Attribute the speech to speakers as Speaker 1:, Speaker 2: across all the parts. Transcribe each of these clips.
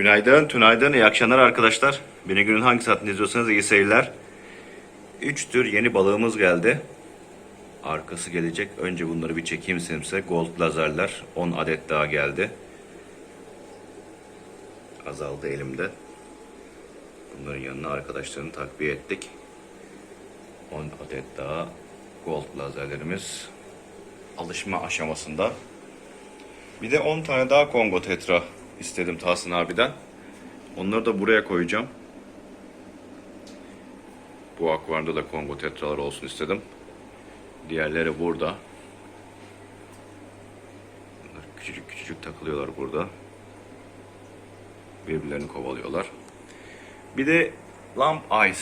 Speaker 1: Günaydın, tünaydın, iyi akşamlar arkadaşlar. Beni günün hangi saatinde izliyorsanız iyi seyirler. Üç tür yeni balığımız geldi. Arkası gelecek. Önce bunları bir çekeyim size. Gold lazerler 10 adet daha geldi. Azaldı elimde. Bunların yanına arkadaşlarını takviye ettik. 10 adet daha gold lazerlerimiz alışma aşamasında. Bir de 10 tane daha Kongo Tetra istedim Tahsin abiden. Onları da buraya koyacağım. Bu akvaryumda da Kongo Tetralar olsun istedim. Diğerleri burada. Bunlar küçücük küçücük takılıyorlar burada. Birbirlerini kovalıyorlar. Bir de Lamp Ice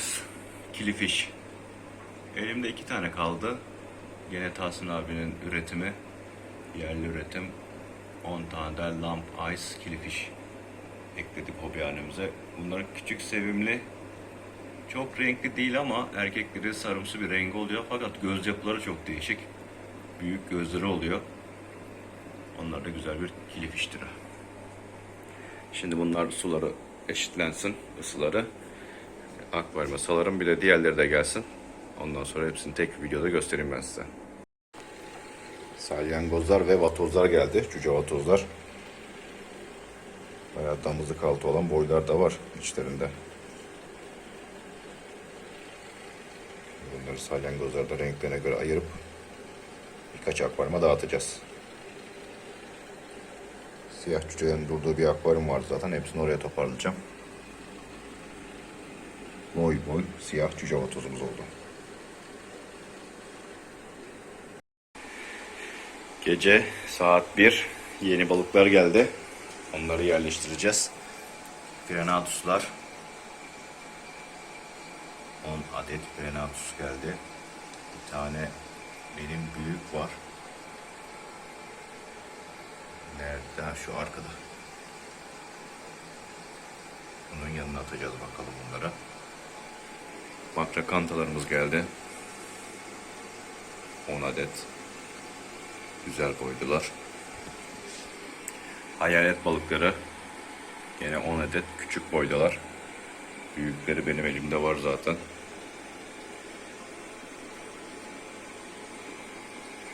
Speaker 1: Kilifish. Elimde iki tane kaldı. Gene Tahsin abinin üretimi. Yerli üretim. 10 tane de Lamp Ice Kilifish ekledik hobihanemize. Bunların küçük sevimli çok renkli değil ama erkekleri sarımsı bir rengi oluyor fakat göz yapıları çok değişik. Büyük gözleri oluyor. Onlar da güzel bir kilifiş. Şimdi bunlar suları eşitlensin, ısıları. Akvaryuma salarım bir de diğerleri de gelsin. Ondan sonra hepsini tek bir videoda göstereyim ben size. Salyangozlar ve vatozlar geldi. Cüce vatozlar. Bayağı damızlık altı olan boylar da var içlerinde. Bunları salyangozlarda renklerine göre ayırıp birkaç akvaryuma dağıtacağız. Siyah cücelerin durduğu bir akvaryum vardı zaten. Hepsini oraya toparlayacağım. Boy boy siyah cüce vatozumuz oldu. Gece saat 1 yeni balıklar geldi. Onları yerleştireceğiz. Frenatuslar 10 adet Frenatus geldi. Bir tane benim büyük var. Nerede? Şu arkada. Bunun yanına atacağız bakalım bunları. Makrakantalarımız geldi. 10 adet. Güzel boydular. Hayalet balıkları. Yine 10 adet küçük boydalar. Büyükleri benim elimde var zaten.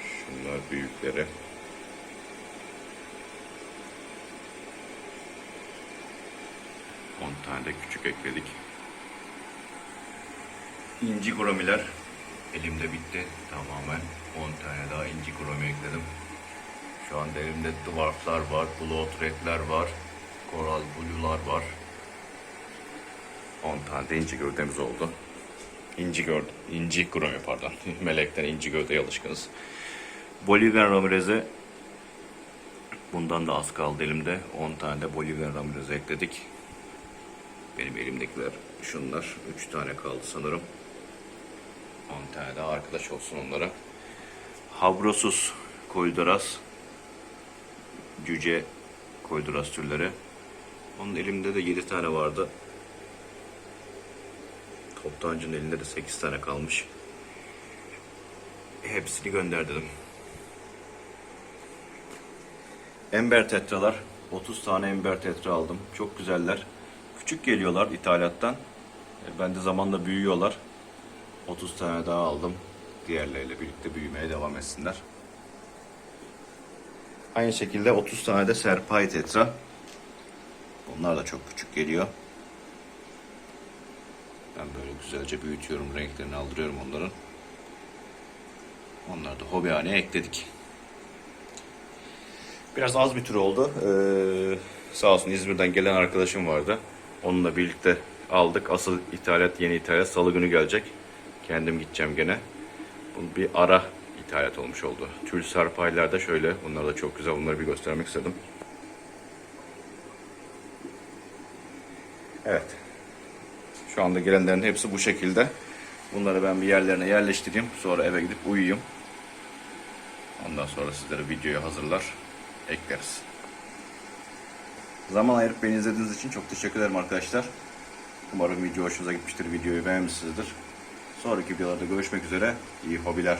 Speaker 1: Şunlar büyükleri. On tane de küçük ekledik. İnci gromiler elimde bitti tamamen. 10 tane daha inci. Şu anda elimde dwarflar var, blood redler var, coral blue'lar var. 10 tane de inci gövdemiz oldu. İnci gövde, inci gromi pardon. Melekten inci gövdeye alışkınız. Bolivian Ramirez'e bundan da az kaldı elimde. 10 tane de Bolivian Ramirez'e ekledik. Benim elimdekiler şunlar. 3 tane kaldı sanırım. 10 tane daha arkadaş olsun onlara. Havrosus koyduras. Cüce koyduras türleri. Onun elimde de 7 tane vardı. Toptancının elinde de 8 tane kalmış. Hepsini gönder dedim. Ember tetralar. 30 tane ember tetra aldım. Çok güzeller. Küçük geliyorlar ithalattan. E, Ben de zamanla büyüyorlar. 30 tane daha aldım. Diğerleriyle birlikte büyümeye devam etsinler. Aynı şekilde 30 tane de serpay tetra. Bunlar da çok küçük geliyor. Ben böyle güzelce büyütüyorum. Renklerini aldırıyorum onların. Onları da hobihaneye ekledik. Biraz az bir tür oldu. Ee, sağ olsun İzmir'den gelen arkadaşım vardı. Onunla birlikte aldık. Asıl ithalat, yeni ithalat salı günü gelecek. Kendim gideceğim gene. Bu bir ara ithalat olmuş oldu. Tül sarpaylar da şöyle. Bunlar da çok güzel. Bunları bir göstermek istedim. Evet. Şu anda gelenlerin hepsi bu şekilde. Bunları ben bir yerlerine yerleştireyim. Sonra eve gidip uyuyayım. Ondan sonra sizlere videoyu hazırlar, ekleriz. Zaman ayırıp beni izlediğiniz için çok teşekkür ederim arkadaşlar. Umarım video hoşunuza gitmiştir. Videoyu beğenmişsinizdir. Sonraki videolarda görüşmek üzere. İyi hobiler.